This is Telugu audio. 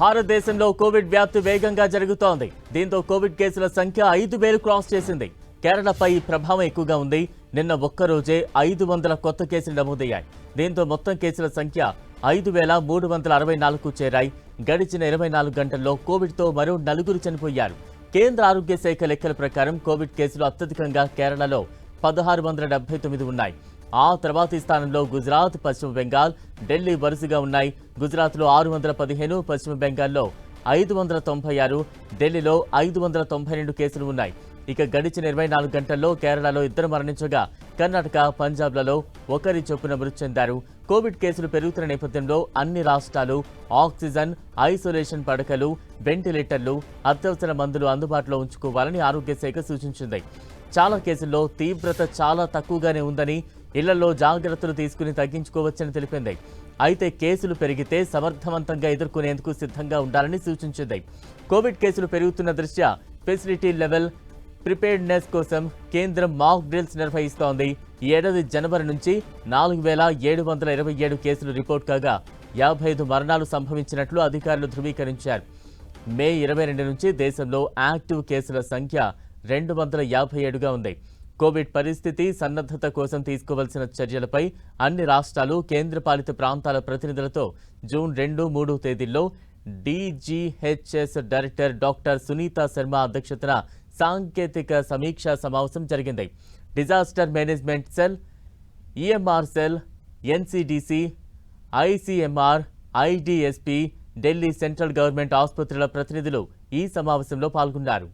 భారతదేశంలో కోవిడ్ వ్యాప్తి వేగంగా జరుగుతోంది. దీంతో కోవిడ్ కేసుల సంఖ్య ఐదు వేలు క్రాస్ చేసింది. కేరళపై ప్రభావం ఎక్కువగా ఉంది. నిన్న ఒక్కరోజే ఐదు వందల కొత్త కేసులు నమోదయ్యాయి. దీంతో మొత్తం కేసుల సంఖ్య ఐదు వేల మూడు వందల అరవై నాలుగు చేరాయి. గడిచిన ఇరవై నాలుగు గంటల్లో కోవిడ్తో మరో నలుగురు చనిపోయారు. కేంద్ర ఆరోగ్య శాఖ లెక్కల ప్రకారం కోవిడ్ కేసులు అత్యధికంగా కేరళలో పదహారు వందల డెబ్బై తొమ్మిది ఉన్నాయి. ఆ తర్వాతి స్థానంలో గుజరాత్ పశ్చిమ బెంగాల్ ఢిల్లీ వరుసగా ఉన్నాయి. గుజరాత్లో ఆరు వందల పదిహేను పశ్చిమ బెంగాల్లో ఐదు వందల తొంభై ఆరు ఢిల్లీలో ఐదు వందల తొంభై రెండు కేసులు ఉన్నాయి. ఇక గడిచిన ఇరవై నాలుగు గంటల్లో కేరళలో ఇద్దరు మరణించగా కర్ణాటక పంజాబ్లలో ఒకరి చొప్పున మృతి చెందారు. కోవిడ్ కేసులు పెరుగుతున్న నేపథ్యంలో అన్ని రాష్ట్రాలు ఆక్సిజన్ ఐసోలేషన్ పడకలు వెంటిలేటర్లు అత్యవసర మందులు అందుబాటులో ఉంచుకోవాలని ఆరోగ్య శాఖ సూచించింది. చాలా కేసుల్లో తీవ్రత చాలా తక్కువగానే ఉందని ఇళ్ళలో జాగ్రత్తలు తీసుకుని తగ్గించుకోవచ్చని తెలిపింది. అయితే కేసులు పెరిగితే సమర్థవంతంగా ఎదుర్కొనేందుకు సిద్ధంగా ఉండాలని సూచించింది. కోవిడ్ కేసులు పెరుగుతున్న దృష్ట్యా ఫెసిలిటీ లెవెల్ ప్రిపేర్డ్నెస్ కోసం కేంద్రం మాక్ డ్రిల్స్ నిర్వహిస్తోంది. ఈ ఏడాది జనవరి నుంచి నాలుగు వేల ఏడు వందల ఇరవై ఏడు కేసులు రిపోర్ట్ కాగా యాభై ఐదు మరణాలు సంభవించినట్లు అధికారులు ధృవీకరించారు. మే ఇరవై రెండు నుంచి దేశంలో యాక్టివ్ కేసుల సంఖ్య రెండు వందల యాభై ఏడుగా ఉంది. కోవిడ్ పరిస్థితి సన్నద్ధత కోసం తీసుకోవాల్సిన చర్యలపై అన్ని రాష్ట్రాలు కేంద్రపాలిత ప్రాంతాల ప్రతినిధులతో జూన్ రెండు మూడు తేదీల్లో DGHS director doctor Sunitha Sharma అధ్యక్షతన సాంకేతిక సమీక్షా సమావేశం జరిగింది. Disaster management cell EMR cell NCDC ICMR IDSP Delhi central government ఆసుపత్రుల ప్రతినిధులు ఈ సమావేశంలో పాల్గొన్నారు.